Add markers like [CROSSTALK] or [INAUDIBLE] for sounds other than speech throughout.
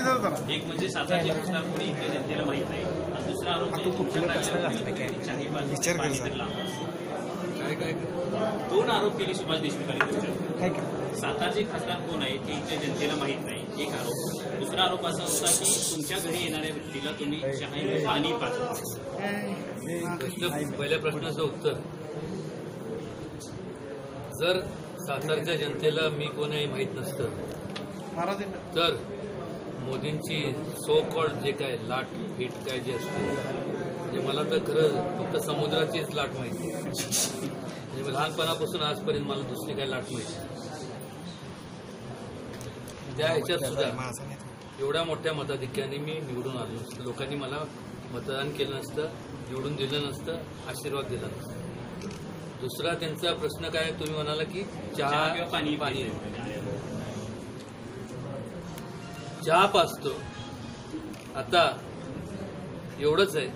जाऊ जरा एक म्हणजे सातारचे कोणी जनतेला माहीत नाही. आणि दुसरा आरोप म्हणजे तुमच्या. दोन आरोप केले सुभाष देशमुखांनी तुमच्यावर. सातारचे खासदार कोण आहे ते इथल्या जनतेला माहीत नाही. एक आरोप. दुसरा आरोप असा होता की तुमच्या घरी येणाऱ्या व्यक्तीला तुम्ही चहाने पाणी प्रश्न पहिल्या प्रश्नाचं उत्तर. जर सातारच्या जनतेला मी कोण आहे माहीत नसतं तर मोदींची सो कॉल्ड जे काय लाट हिट काय जे असते म्हणजे मला तर खरं फक्त समुद्राचीच लाट माहिती आहे. म्हणजे लहानपणापासून आजपर्यंत मला दुसरी काय लाट माहिती नाही. त्या ह्याच्यात सुद्धा एवढ्या मोठ्या मताधिक्याने मी निवडून आलो नसतं. लोकांनी मला मतदान केलं नसतं निवडून दिलं नसतं आशीर्वाद दिला नसता. दुसरा त्यांचा प्रश्न काय तुम्ही म्हणाला की चहा चहा किंवा पाणी पाणी. जाप असतो. आता एवढंच आहे.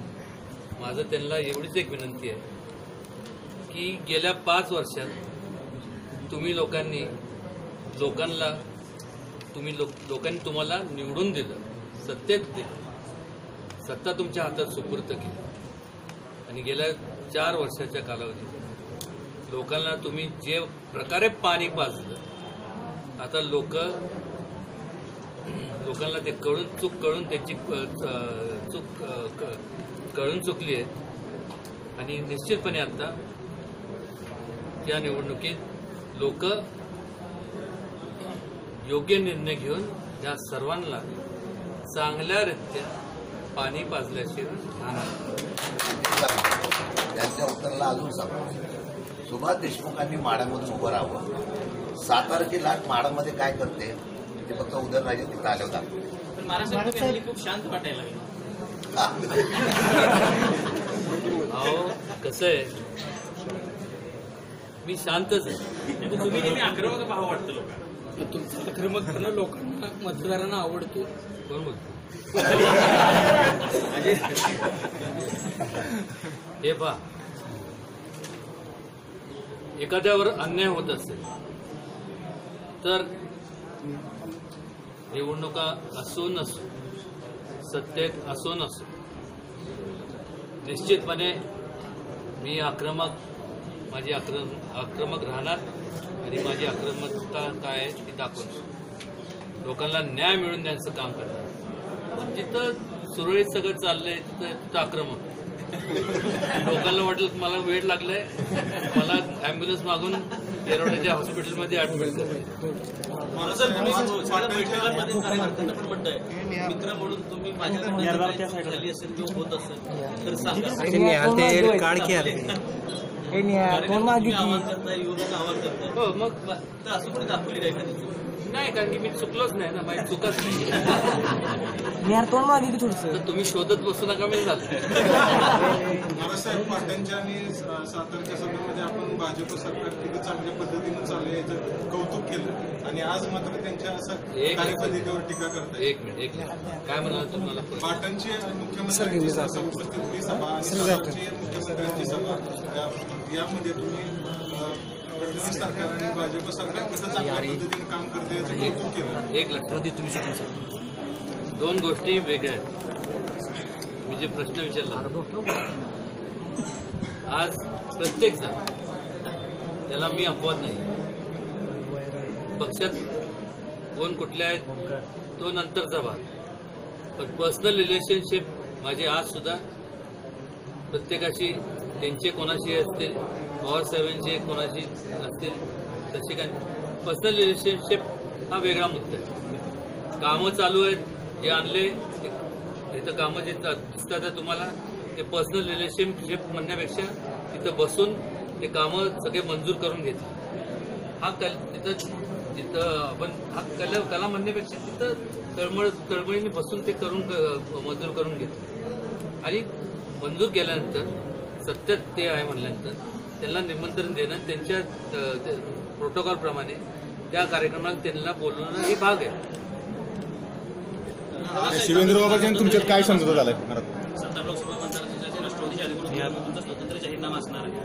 माझं त्यांना एवढीच एक विनंती आहे की गेल्या पाच वर्षात तुम्ही लोकांनी लोकांना तुम्ही लोक लोकांनी तुम्हाला निवडून दिलं सत्तेत दिलं. सत्ता तुमच्या हातात सुपूर्त केली. आणि गेल्या चार वर्षाच्या कालावधीत लोकांना तुम्ही जे प्रकारे पाणी पाजलं आता लोक लोकांना ते कळून चूक कळून त्याची चूक क- कळून चुकली आहे. आणि निश्चितपणे आता त्या निवडणुकीत लोक योग्य निर्णय घेऊन या सर्वांना चांगल्यारीत्या पाणी पाजल्याशिवाय त्यांच्या उत्तराला अजून सांगतो. सुभाष देशमुखांनी माडामधून उभं राहावं. सातारची लाट माडामध्ये काय करते? ते फक्त उदयनराजे तिथं तुम्ही हल्ली खूप शांत वाटायला कसं आहे? मी शांतच आहे. नाही, पण तुम्ही नेहमी आक्रमक भाव वाटतं लोकांना? तुमचा आक्रमकपणा लोकांना मतदारांना आवडतो. कोण बोलतो हे पहा. एखाद्यावर अन्याय होत असेल तर निवडणुका असो नसो सत्तेत असो नसो निश्चितपणे मी आक्रमक माझी आक्रम आक्रमक राहणार आणि माझी आक्रमकता काय आहे ती दाखवणार. लोकांना न्याय मिळून द्यायचं काम करणार. पण जिथं सुरळीत सगळं चाललंय तिथं तिथं आक्रमक. लोकांना वाटलं मला वेळ लागलाय. मला अँब्युलन्स मागून येरवड्याच्या हॉस्पिटलमध्ये ऍडमिट झाली हो मग दाखवली नाही कारण की मी चुकलोच नाही ना माझी चुकच नाही. यार मागे थोडस? तुम्ही शोधत बसू नका मी झालं महाराजसाहेब [LAUGHS] पाटणच्या आणि सातारच्या सभेमध्ये आपण भाजप सरकार किती चांगल्या पद्धतीनं चालू आहे याचं कौतुक केलं. आणि आज मात्र त्यांच्या असं एक- कार्यपद्धतीवर टीका करताय एक मिनिट एक मिनिट. काय म्हणाल तुम्हाला पाटणची मुख्यमंत्र्यांची सभा उपस्थित सभा आणि सातारची मुख्यमंत्र्यांची सभा. यामध्ये तुम्ही अ, फडणवीस सरकार आणि भाजप सरकार कसं चांगल्या पद्धतीने काम करते एक लक्षात तुम्ही शकता दोन गोष्टी वेगळ्या आहेत. मी जे प्रश्न विचारला आज प्रत्येक जण त्याला मी अपवाद नाही. पक्षात कोण कुठले आहेत तो नंतरचा भाग. पण पर्सनल रिलेशनशिप माझे आज सुद्धा प्रत्येकाशी त्यांचे कोणाशी असतील पवारसाहेबांचे कोणाशी असतील तसे काय पर्सनल रिलेशनशिप हा वेगळा मुद्दा आहे. कामं चालू आहेत जे आणले हे तर कामं जे दिसतात तुम्हाला ते पर्सनल रिलेशनशिप म्हणण्यापेक्षा तिथं बसून ते कामं सगळे मंजूर करून घेतले. हा कल तिथं तिथं आपण हा कला कला म्हणण्यापेक्षा तिथं तळमळ तळमळीने बसून ते करून मंजूर करून घेतले. आणि मंजूर केल्यानंतर सत्यात ते आहे म्हणल्यानंतर त्यांना निमंत्रण देणं त्यांच्या प्रोटोकॉल प्रमाणे त्या कार्यक्रमात त्यांना बोलवणं हे भाग आहे. शिवेंद्र बाबा तुमच्यात काय समजूत झालाय लोकसभा अधिकृत तुमचा स्वतंत्र जाहीरनामा असणार आहे.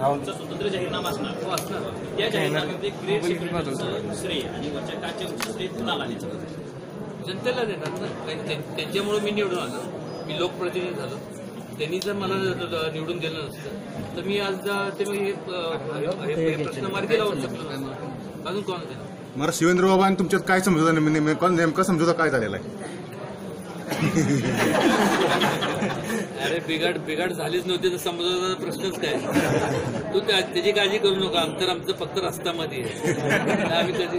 तुमचा स्वतंत्र जाहीरनामा असणार. तो असणार. त्या जाहीरनाम्यामध्ये ग्रेट सेक्रेटरीचं श्रेय आणि वरच्या काच्या श्रेय कुणाला जनतेला देणार ना. त्यांच्यामुळे मी निवडून आलो. मी लोकप्रतिनिधी झालो. त्यांनी जर मला निवडून दिलं नसतं तर मी आज ते हे, हे- हे प्रश्न मार्गी लावू शकलो. अजून कोण मला शिवेंद्र बाबा आणि तुमच्यात काय समजुता नेम- नेमका नेमका समजुता काय झालेला आहे? अरे बिघाड बिघाड झालीच नव्हती तर समजायचा प्रश्नच काय? तू त्या- त्याची काळजी करू नका अंतर आमचं फक्त रस्त्यामध्ये आहे. आम्ही कधी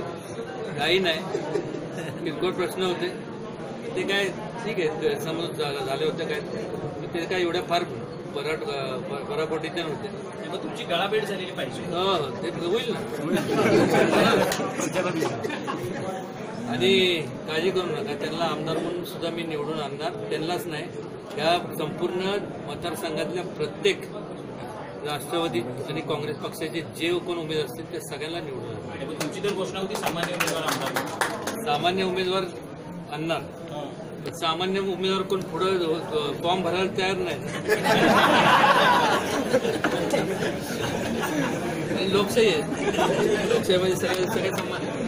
काही नाही. किरकोळ प्रश्न होते. ते काय ठीक आहे समज झालं- होते काय? ते काय एवढ्या फार प- पराकोटीचे नव्हते. मग तुमची गळाभेट झालेली पाहिजे. हो हो, ते होईल ना. आणि काळजी करू नका. त्यांना आमदार म्हणून सुद्धा मी निवडून आणणार. त्यांनाच नाही. या संपूर्ण मतदारसंघातल्या प्रत्येक राष्ट्रवादी आणि काँग्रेस पक्षाचे जे कोण उमेदवार असतील त्या सगळ्यांना निवडून आणणार. तुमची तर घोषणा होती सामान्य उमेदवार आमदार सामान्य उमेदवार आणणार. सामान्य उमेदवार कोण पुढं फॉर्म भरायला तयार नाही. लोकशाही आहे. लोकशाहीमध्ये सगळे सगळे समान